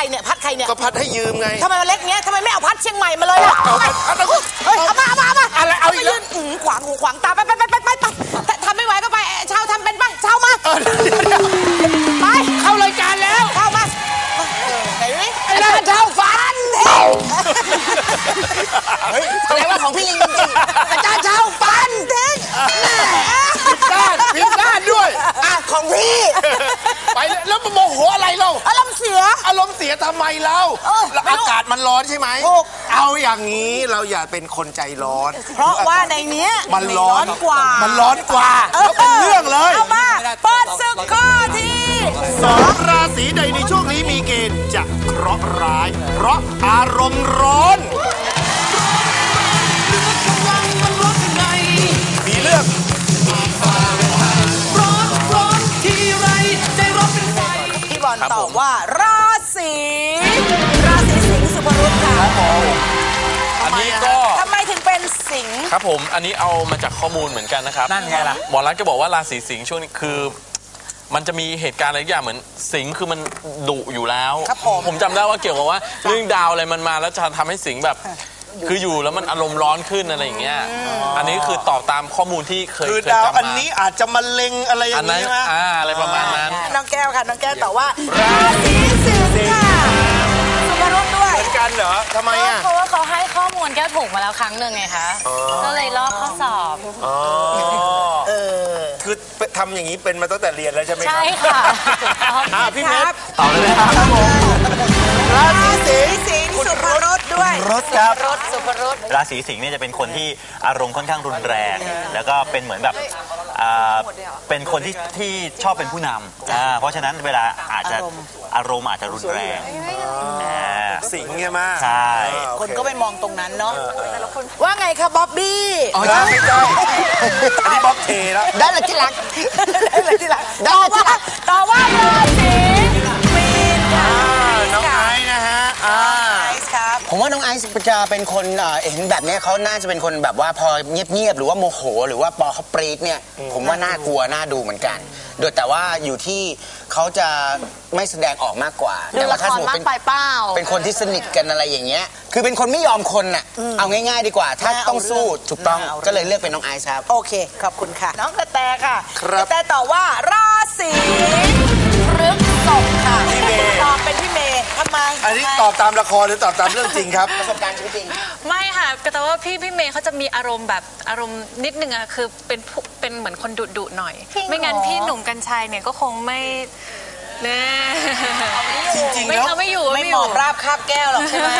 รเนี่ยพัดใครเนี่ยก็พัดให้ยืมไงทำไมมันเล็กเงี้ยทำไมไม่เอาพัดเชียงใหม่มาเลยล่ะเอาเอาเอาเฮ้ยเอามาเอามาเอามาอะไรเอาอีไปกแล้วยืนอื้อขวางหูขวางตาไปไปไปไป เสียทำไมเราเออแล้วไม่รู้อากาศมันร้อนใช่ไหมถูก เอาอย่างนี้เราอย่าเป็นคนใจร้อนเพราะว่าในเนี้ยมันร้อนกว่ามันร้อนกว่าแล้วเป็นเรื่องเลย เอามาเปิดศึกข้อที่สองราศีใดในช่วงนี้มีเกณฑ์จะเคราะห์ร้าย เพราะอารมณ์ร้อน มีเรื่องพี่บอลตอบว่า ครับผมอันนี้เอามาจากข้อมูลเหมือนกันนะครับนั่นไงล่ะ หมอรัฐก็บอกว่าราศีสิงห์ช่วงนี้คือ มันจะมีเหตุการณ์อะไรอย่างเหมือนสิงห์คือมันดุอยู่แล้วครับผมผม จำได้ว่าเกี่ยวกับว่าเรื่องดาวอะไรมันมาแล้วจะทำให้สิงห์แบบ คืออยู่แล้วมันอารมณ์ร้อนขึ้นอะไรอย่างเงี้ยอันนี้คือตอบตามข้อมูลที่เคยคือเคยดาวจำมาอันนี้อาจจะมาเล็งอะไรอย่าอันงนั้นนี้ใช่ไหมอ่าอะไรประมาณนั้น น้องแก้วค่ะน้องแก้วตอบว่าราศีสิงห์ค่ะสุภรุตด้วยเหมือนกันเหรอทำไมอะ เพราะว่าเขาให้ข้อมูล แก้วถูกมาแล้วครั้งหนึ่งไงคะ ก็เลยลอกข้อสอบ อ๋อคือทำอย่างนี้เป็นมาตั้งแต่เรียนแล้วใช่ไหมครัใช่ค่ะอ่าพี่เพชรต่อเลยนะครับราศีสิสีงห์สิงห์สุภรุตด้วย รถครับ รถสุภรุตราศีสิงห์เนี่ยจะเป็นคนที่อารมณ์ค่อนข้างรุนแรง แล้วก็เป็นเหมือนแบบ อ่าเป็นคนที่ที่ชอบเป็นผู้นำอ่าเพราะฉะนั้นเวลาอาจจะอารมณ์ อาจจะรุนแรงอ่า สิงห์ใช่ไหมใช่คนก็ไปมองตรงนั้นเนาะว่าไงคะบ๊อบบี้อ๋อใช่ไม่ใช่อันนี้บ๊อบเทแล้ว ได้เลยที่รักได้เลยที่รักได้เลยที่รัก ต่อว่าราศี ผมว่าน้องไอซ์จะเป็นคนเอ่อเห็นแบบเนี้ยเขาน่าจะเป็นคนแบบว่าพอเงียบๆหรือว่าโมโห หรือว่าพอเขาปรีดเนี่ย ผมว่าน่ากลัวน่าดูเหมือนกัน โดยแต่ว่าอยู่ที่เขาจะไม่แสดงออกมากกว่าดูแต่ละว่าคถ้ารสมมมาติกเป็น ไปเป้าเป็นคนที่สนิทกันอะไรอย่างเงี้ย คือเป็นคนไม่ยอมคนน่ะ เอาง่ายๆดีกว่า ถ้าน่าเอาต้องสู้เรื่องถูกต้องน่าเอาเรื่อง ก็เลยเลือกเป็นน้องไอซ์ครับ โอเค ขอบคุณค่ะ น้องกระแตค่ะครับ กระแตตอบว่าราศีพฤษ ภค่ะพี่เมย์ ตอบเป็นพี่เมย์ทำไมอันนี้ตอบตามละครหรือตอบตามเรื่องจริงครับ ประสบการณ์ชีวิตจริง ไม่ค่ะแต่ว่าพี่พี่เมย์เขาจะมีอารมณ์แบบอารมณ์นิดนึงอะคือเป็นผู้เป็นเหมือนคนดุดุๆหน่อยไม่งั้นพี่หนุ่มกัญชัยเนี่ยก็คงไม่เน่จริงๆไม่แล้วเอาไม่อยู่ไม่ไม่หอมอยู่บราบคาบแก้วหรอกใช่ไหม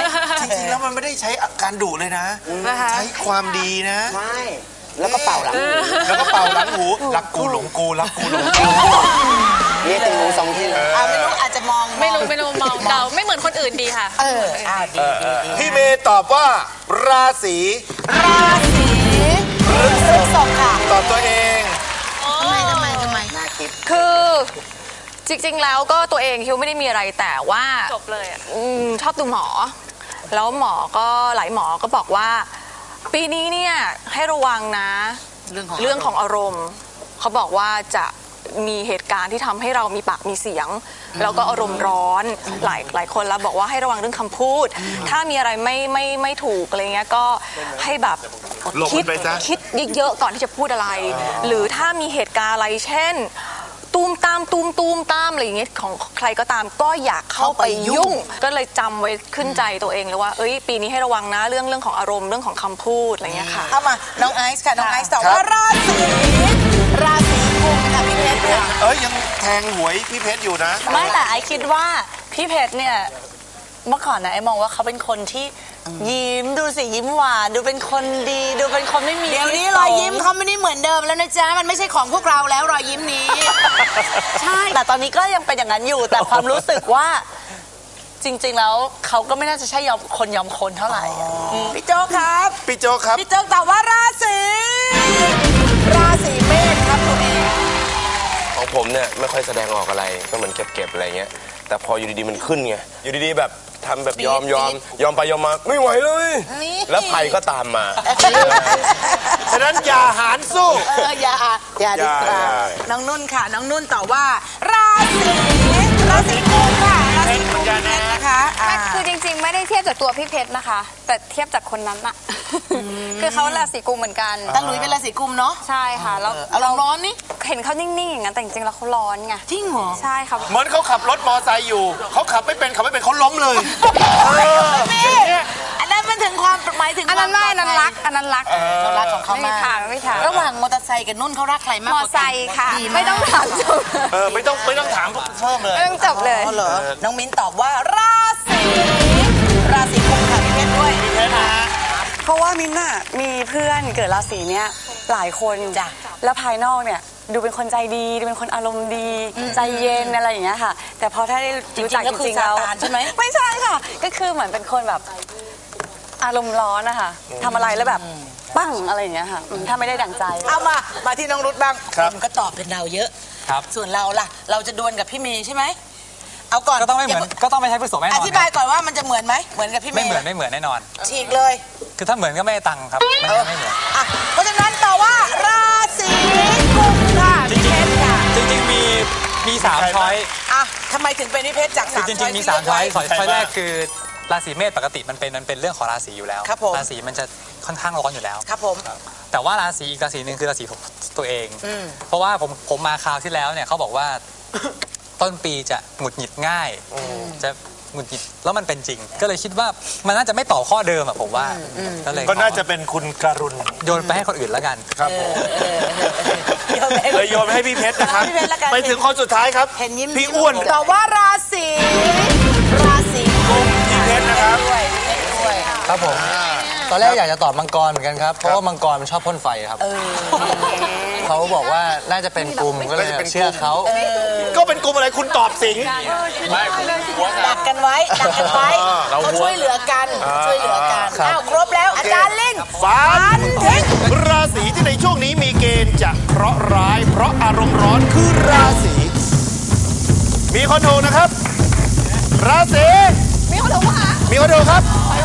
จริงๆแล้วมันไม่ได้ใช้อาการดุเลยนะ นะคะใช้ความดีนะใช่แล้วก็เป่าหลังหูแล้วก็เป่าหลังหูรักกูหลงกูรักกูหลงกู นี่ติงหูสองที่เลยอ่าไม่รู้อาจจะมองไม่รู้ไม่รู้มองเดาไม่เหมือนคนอื่นดีค่ะ เอออ่าดีดีดีพี่เมย์ตอบว่า ราศีราศีพฤษภค่ะตอบตัวเองทำไมทำไมทำไมคือจริงๆ แล้วก็ตัวเองคิดว่าไม่ได้มีอะไรแต่ว่าจบเลยอะอืมชอบดูหมอ แล้วหมอก็หลายหมอก็บอกว่า ปีนี้เนี่ยให้ระวังนะ เรื่องของเรื่องของอารมณ์ เขาบอกว่าจะ มีเหตุการณ์ที่ทำให้เรามีปากมีเสียง แล้วก็อารมณ์ร้อนหลายหลายคนแล้วบอกว่าให้ระวังเรื่องคำพูด ถ้ามีอะไรไม่ไม่ไม่ถูกอะไรเงี้ยก็ให้แบบหลบคิดมันไปซะ คิดเยอะๆก่อนที่จะพูดอะไร หรือถ้ามีเหตุการณ์อะไรเช่น ตูมตามตูมตูมตามอะไรอย่างเงี้ยของใครก็ตามก็อยากเข้าไปยุ่ง ก็เลยจำไว้ขึ้นใจตัวเองเลยว่าเอ้ยปีนี้ให้ระวังนะเรื่องเรื่องของอารมณ์เรื่องของคำพูดอะไรเงี้ยค่ะ เอามา น้องไอซ์ค่ะ น้องไอซ์ตอบว่าราศีราศี กุมค่ะพี่เพชรค่ะเอ้ยยังแทงหวยพี่เพชรอยู่นะไม่แต่ไอคิดว่าพี่เพชรเนี่ยเมื่อก่อนนะไอมองว่าเขาเป็นคนที่ยิ้มดูสิยิ้มหวานดูเป็นคนดีดูเป็นคนไม่มีเดี๋ยวนี้พิษสงรอยยิ้มเขาไม่ได้เหมือนเดิมแล้วนะจ๊ะมันไม่ใช่ของพวกเราแล้วรอยยิ้มนี้ ใช่แต่ตอนนี้ก็ยังเป็นอย่างนั้นอยู่แต่ความรู้สึกว่าจริง ๆ แล้วเขาก็ไม่น่าจะใช่ยอมคนยอมคนเท่าไหร่อะพี่โจ๊กครับพี่โจกครับพี่โจ๊กตอบว่าราศี เนี่ยไม่ค่อยแสดงออกอะไรก็เหมือนเก็บๆอะไรเงี้ยแต่พออยู่ดีๆมันขึ้นไงอยู่ดีๆแบบทำแบบยอมยอมยอมไปยอมมาไม่ไหวเลยนี่แล้วภัยก็ตามมาฉะนั้นอย่าหารสู้เอออย่าอย่าดีกว่าอย่าน้องนุ่นค่ะ น้องนุ่นตอบว่าราศีราศีกุมค่ะราศีกุมเพชรนะคะ ไม่ได้เทียบจากตัวพี่เพชรนะคะ แต่เทียบจากคนนั้นอะคือเขาราศีกุมเหมือนกันตั้งหลุยเป็นราศีกุมเนาะใช่ค่ะแล้วอารมณ์ร้อนนี่เห็นเขานิ่งๆอย่างนั้นแต่จริงๆแล้วเขาร้อนไงจริงเหรอใช่ค่ะเหมือนเขาขับรถมอไซค์อยู่เขาขับไม่เป็นขับไม่เป็นเขาล้มเลยนี่อันนั้นมันถึงความหมายถึงอันนั้นไม่อันนั้นรักอันนั้นรักเขารักของเขาไม่มากถามไม่ถามระหว่างมอเตอร์ไซค์กับนุ่นเขารักใครมากมกอว่ากันไซค์ค่ะดีากไม่ต้องถามจบเออไม่ต้องไม่ต้องถามเพิ่มเลยไม่ต้องจบเลยอ๋อเหรอน้องมิ้นตอบว่าราศี ราศีกุมค่ะพี่เพชรด้วยเพราะว่ามินท์น่ะมีเพื่อนเกิดราศีเนี้ยหลายคนจ้ะแล้วภายนอกเนี่ยดูเป็นคนใจดีดูเป็นคนอารมณ์ดี ใจเย็นอะไรอย่างเงี้ยค่ะ แต่พอถ้าได้รู้จักจริงๆก็คือจริงๆแล้วซาตานใช่ไหม ไม่ใช่ค่ะ ก็คือเหมือนเป็นคนแบบอารมณ์ร้อนนะคะทำอะไรแล้วแบบปั้งอะไรอย่างเงี้ยค่ะอืมถ้าไม่ได้ดั่งใจ เอามา มาที่น้องรุดบ้าง ครับณก็ตอบเป็นเราเยอะ ครับ ส่วนเราล่ะ เราจะดวลกับพี่เมย์ใช่ไหม เอาก่อนก็ต้องไม่เหมือนก็ต้องไม่ใช้พฤษภแน่นออนธิบายก่อนว่ามันจะเหมือนไหมเหมือนกับพี่เมไม่ย์เหมือนไม่เหมือนแน่นอน ฉีกเลย คือถ้าเหมือนก็ไม่ได้ตังค์ครับไม่งั้นไม่เหมือนอะเพราะฉะนั้นตอบว่าราศีกุมค่ะพี่เพชรค่ะจริงๆมีมีสามช้อยอะทำไมถึงเป็นพี่เพชรจากคือสามจช้ริอยงๆมีที่สามเลือกช้อยไว้ช้อยแรกคือราศีเมษปกติมันเป็นมันเป็นเรื่องของราศีอยู่แล้วครับผมราศีมันจะค่อนข้างร้อนอยู่แล้วครับผมแต่ว่าราศีอีกราศีหนึ่งคือราศีของตัวเอง เพราะว่าผมผมมาคราวที่แล้วเนี่ยเขาบอกว่า ต้นปีจะหงุดหงิดง่าย จะหงุดหงิดแล้วมันเป็นจริง ก็เลยคิดว่ามันน่าจะไม่ต่อข้อเดิมอะผมว่าก็เลยก็น่าจะเป็นคุณการุณโยนไปให้คนอื่นแล้วกัน ครับผมเดี๋ยวแม่เลยโยนไปให้พี่เพชรนะครับ พี่เพชรละกัน ไปถึงคนสุดท้ายครับ เห็นยิ้มพี่อ้วนตอบว่าราศีราศีกุมพี่เพชรนะครับ ด้วยด้วย ครับผม ตอนแรกอยากจะตอบมังกรเหมือนกันครับ เพราะว่ามังกรมันชอบพ่นไฟครับเขาบอกว่าน่าจะเป็นกลุ่มก็เลยน่าจะเป็นกลุ่มเชื่อเขาก็เป็นกลุ่มอะไรคุณตอบสิงไม่หัวดักกันไว้ดักกันไว้เราเขาหัวช่วยเหลือกันช่วยเหลือกันครับอ้าวครบแล้วอาจารย์ลิงฟันราศีที่ในช่วงนี้มีเกณฑ์จะเคราะห์ร้าย เพราะอารมณ์ร้อนคือราศีมีคนถูกนะครับ ราศีมีคนถูกมีคนถูกครับราศี